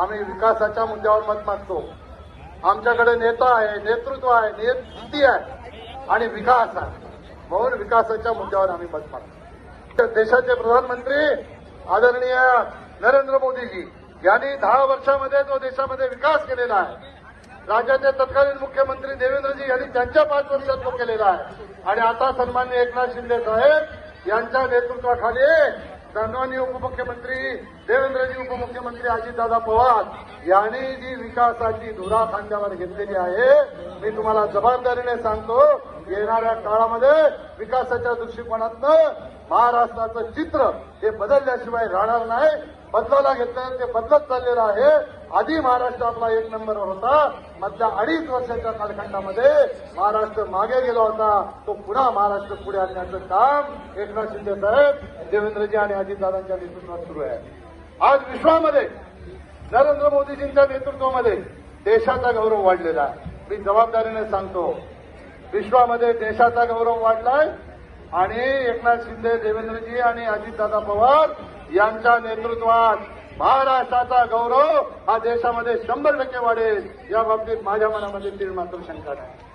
आम्ही विकासाच्या मुद्द्यावर मत मागतो. आमच्याकडे नेता आहे नेतृत्व आहे नीती आहे आणि विकास आहे. म्हणून विकासाच्या मुद्द्यावर आम्ही मत मागतो. तर देशाचे प्रधानमंत्री आदरणीय नरेंद्र मोदीजी यांनी दहा वर्षामध्ये जो देशामध्ये विकास केलेला आहे. राज्याचे तत्कालीन मुख्यमंत्री देवेंद्रजी यांनी त्यांच्या पाच वर्षात तो केलेला आहे. आणि आता सन्मान्य एकनाथ शिंदे साहेब यांच्या नेतृत्वाखाली माननीय उपमुख्यमंत्री देवेंद्रजी उपमुख्यमंत्री अजितदादा पवार यांनी जी विकासाची धुरा खांद्यावर घेतलेली आहे मी तुम्हाला जबाबदारीने सांगतो येणाऱ्या काळामध्ये विकासाच्या दृष्टिकोनातनं महाराष्ट्राचं चित्र हे बदलल्याशिवाय राहणार नाही. बदलायला घेतलं ते बदलत चाललेलं आहे. आधी महाराष्ट्र आपला एक नंबरवर होता. मधल्या अडीच वर्षाच्या कालखंडामध्ये महाराष्ट्र मागे गेला होता. तो पुन्हा महाराष्ट्र पुढे आणण्याचं काम एकनाथ शिंदे साहेब देवेंद्रजी आणि अजितदादांच्या नेतृत्वात सुरू आहे. आज विश्वामध्ये नरेंद्र मोदीजींच्या नेतृत्वामध्ये देशाचा गौरव वाढलेला आहे. मी जबाबदारीने सांगतो विश्वामध्ये देशाचा गौरव वाढलाय आणि एकनाथ शिंदे देवेंद्रजी आणि अजितदादा पवार यांच्या नेतृत्वात महाराष्ट्राचा गौरव हा देशामध्ये शंभर टक्के वाढेल. या बाबतीत माझ्या मनामध्ये तीळ मात्र शंका नाही